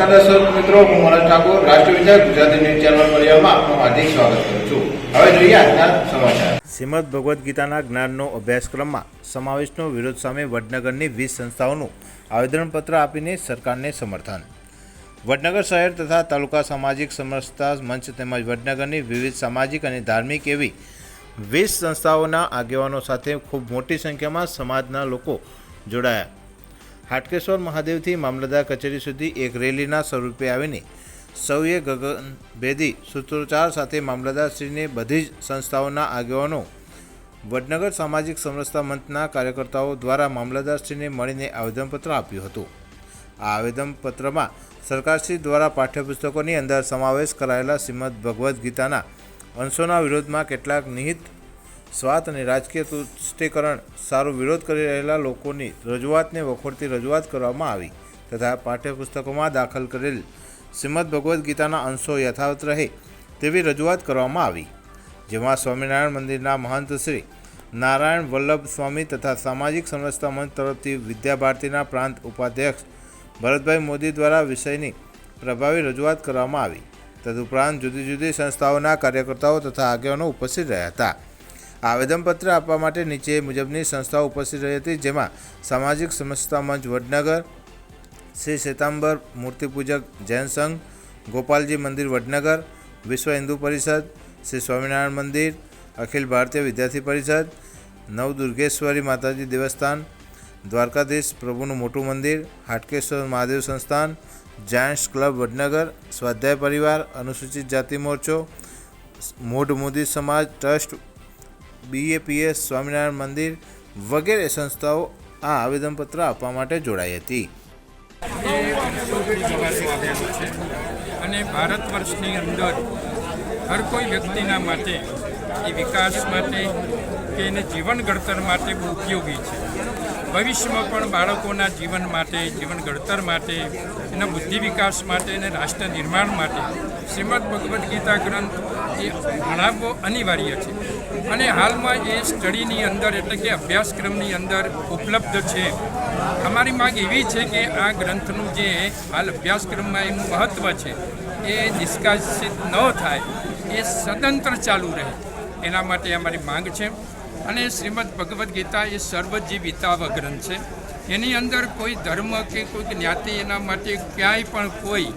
દર્શક મિત્રો, હું મનોજ ઠાકોર, રાષ્ટ્રીય વિચાર ગુજરાતી ન્યૂઝ ચેનલ પરિવારમાં આપનું હાર્દિક સ્વાગત કરું છું. હવે જોઈએ આજના સમાચાર. શ્રીમદ ભગવદ્ ગીતાના જ્ઞાનનો અભ્યાસક્રમમાં સમાવેશનો વિરોધ સામે વડનગરની વીસ સંસ્થાઓનું આવેદનપત્ર આપીને સરકારને સમર્થન. વડનગર શહેર તથા તાલુકા સામાજિક સમરસતા મંચ તેમજ વડનગરની વિવિધ સામાજિક અને ધાર્મિક એવી વીસ સંસ્થાઓના આગેવાનો સાથે ખૂબ મોટી સંખ્યામાં સમાજના લોકો જોડાયા. હાટકેશ્વર મહાદેવથી મામલતદાર કચેરી સુધી એક રેલીના સ્વરૂપે આવીને સૌએ ગગનભેદી સૂત્રોચ્ચાર સાથે મામલતદારશ્રીને બધી જ સંસ્થાઓના આગેવાનો, વડનગર સામાજિક સમરસતા મંચના કાર્યકર્તાઓ દ્વારા મામલતદારશ્રીને મળીને આવેદનપત્ર આપ્યું હતું. આ આવેદનપત્રમાં સરકારશ્રી દ્વારા પાઠ્યપુસ્તકોની અંદર સમાવેશ કરાયેલા શ્રીમદ ભગવદ્ ગીતાના અંશોના વિરોધમાં કેટલાક નિહિત સ્વાર્થ અને રાજકીય તુષ્ટિકરણ સારો વિરોધ કરી રહેલા લોકોની રજૂઆતને વખોડતી રજૂઆત કરવામાં આવી તથા પાઠ્યપુસ્તકોમાં દાખલ કરેલ શ્રીમદ ભગવદ્ ગીતાના અંશો યથાવત રહે તેવી રજૂઆત કરવામાં આવી, જેમાં સ્વામિનારાયણ મંદિરના મહંત શ્રી નારાયણ વલ્લભ સ્વામી તથા સામાજિક સંરક્ષતા મંચ તરફથી વિદ્યાભારતીના પ્રાંત ઉપાધ્યક્ષ ભરતભાઈ મોદી દ્વારા વિષયની પ્રભાવી રજૂઆત કરવામાં આવી. તદુપરાંત જુદી જુદી સંસ્થાઓના કાર્યકર્તાઓ તથા આગેવાનો ઉપસ્થિત રહ્યા હતા. આવેદનપત્ર આપવા માટે નીચે મુજબની સંસ્થાઓ ઉપસ્થિત રહી હતી, જેમાં સામાજિક સમરસતા મંચ વડનગર, શ્રી શ્વેતાંબર મૂર્તિપૂજક જૈન સંઘ, ગોપાલજી મંદિર વડનગર, વિશ્વ હિન્દુ પરિષદ, શ્રી સ્વામિનારાયણ મંદિર, અખિલ ભારતીય વિદ્યાર્થી પરિષદ, નવદુર્ગેશ્વરી માતાજી દેવસ્થાન, દ્વારકાધીશ પ્રભુનું મોટું મંદિર, હાટકેશ્વર મહાદેવ સંસ્થાન, જાયન્ટ્સ ક્લબ વડનગર, સ્વાધ્યાય પરિવાર, અનુસૂચિત જાતિ મોરચો મોઢ મોદી સમાજ ટ્રસ્ટ બીએપીએસ સ્વામિનારાયણ મંદિર વગેરે સંસ્થાઓ આ આવેદનપત્ર આપવા માટે જોડાઈ હતી. અને ભારત વર્ષની અંદર હર કોઈ વ્યક્તિના માટે એ વિકાસ માટે કે એને જીવન ઘડતર માટે બહુ ઉપયોગી છે. ભવિષ્યમાં પણ બાળકોના જીવન માટે, જીવન ઘડતર માટે, એના બુદ્ધિ વિકાસ માટે અને રાષ્ટ્ર નિર્માણ માટે શ્રીમદ ભગવદ્ ગીતા ગ્રંથ એ ભણાવવો અનિવાર્ય છે. અને હાલમાં એ સ્ટડીની અંદર એટલે કે અભ્યાસક્રમની અંદર ઉપલબ્ધ છે. અમારી માંગ એવી છે કે આ ગ્રંથનું જે હાલ અભ્યાસક્રમમાં એનું મહત્ત્વ છે, એ નિષ્કાસિત ન થાય, એ સ્વતંત્ર ચાલુ રહે, એના માટે અમારી માંગ છે. અને શ્રીમદ ભગવદ્ ગીતા એ સર્વજીવિતાવ ગ્રંથ છે. એની અંદર કોઈ ધર્મ કે કોઈ જ્ઞાતિ એના માટે ક્યાંય પણ કોઈ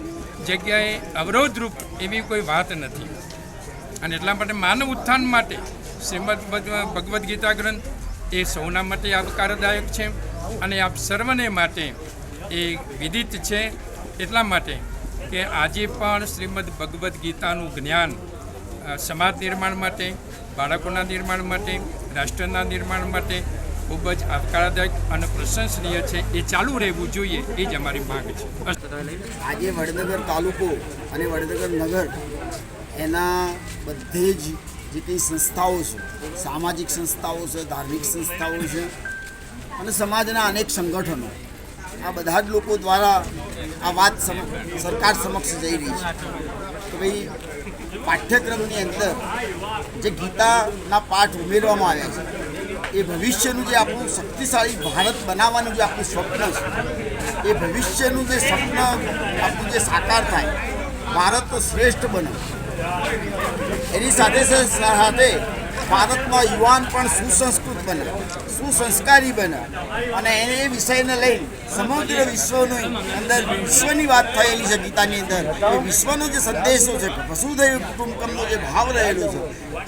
જગ્યાએ અવરોધરૂપ એવી કોઈ વાત નથી. અને એટલા માટે માનવ ઉત્થાન માટે શ્રીમદ ભગ- ભગવદ્ ગીતા ગ્રંથ એ સૌના માટે આવકારદાયક છે અને આપ સર્વને માટે એ વિદિત છે એટલા માટે કે આજે પણ શ્રીમદ ભગવદ્ ગીતાનું જ્ઞાન સમાજ નિર્માણ માટે, બાળકોના નિર્માણ માટે, રાષ્ટ્રના નિર્માણ માટે ખૂબ જ આવકારદાયક અને પ્રશંસનીય છે. એ ચાલુ રહેવું જોઈએ, એ જ અમારી માંગ છે. આજે વડનગર તાલુકો અને વડનગર નગર એના બધે જ જે કંઈ સંસ્થાઓ છે, સામાજિક સંસ્થાઓ છે, ધાર્મિક સંસ્થાઓ છે, અને સમાજના અનેક સંગઠનો, આ બધા જ લોકો દ્વારા આ વાત સરકાર સમક્ષ જઈ રહી છે. કે ભાઈ, પાઠ્યક્રમની અંદર જે ગીતાના પાઠ ઉમેરવામાં આવ્યા છે, એ ભવિષ્યનું જે આપણું શક્તિશાળી ભારત બનાવવાનું જે આપણું સ્વપ્ન છે, એ ભવિષ્યનું જે સ્વપ્ન, આપણું જે સાકાર થાય, ભારત તો શ્રેષ્ઠ બને. એની સાથે સાથે ભારતમાં યુવાન પણ સુસંસ્કૃત બને સુસંસ્કારી બને અને એને એ વિષયને લઈ સમગ્ર વિશ્વની અંદર વિશ્વની વાત થયેલી છે ગીતાની અંદર. એ વિશ્વનો જે સંદેશો છે વસુધૈવ કુટુંબકમનો જે ભાવ રહેલો છે,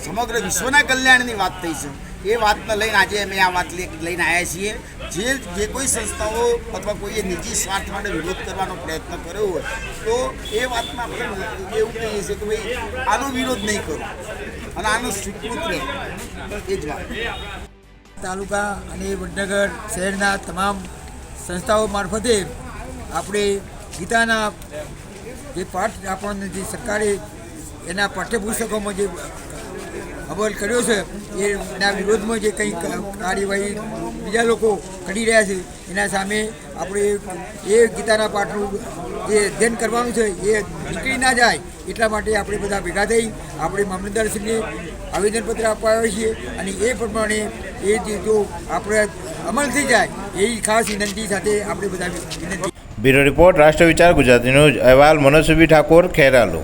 સમગ્ર વિશ્વના કલ્યાણની વાત થઈ છે. એ વાતને લઈને આજે અમે આ વાત લઈને આવ્યા છીએ. જે જે કોઈ સંસ્થાઓ અથવા કોઈએ નિજી સ્વાર્થ માટે વિરોધ કરવાનો પ્રયત્ન કર્યો હોય, તો એ વાતમાં આપણે એવું કહીએ છીએ કે ભાઈ, આનો વિરોધ નહીં કરો અને આનો સ્વીકૃત રહે. એ જ વાત. તાલુકા અને વડનગર શહેરના તમામ સંસ્થાઓ મારફતે આપણે ગીતાના જે પાઠ આપણને જે સરકારે એના પાઠ્યપુસ્તકોમાં જે અમલ કર્યો છે એના વિરોધમાં જે કંઈ કાર્યવાહી બીજા લોકો કરી રહ્યા છે, એના સામે આપણે એ ગીતાના પાઠનું જે અધ્યયન કરવાનું છે, એ નીકળી ના જાય, એટલા માટે આપણે બધા ભેગા થઈ, આપણે મામલતદારશ્રીને આવેદનપત્ર આપવા આવ્યા છીએ અને એ પ્રમાણે એ જે જો આપણે અમલ થઈ જાય, એ ખાસ વિનંતી સાથે આપણે બધા વિનંતી બ્યુરો રિપોર્ટ, રાષ્ટ્ર વિચાર, ગુજરાતી ન્યૂઝ, અહેવાલ મનોજભાઈ ઠાકોર, ખેરાલુ.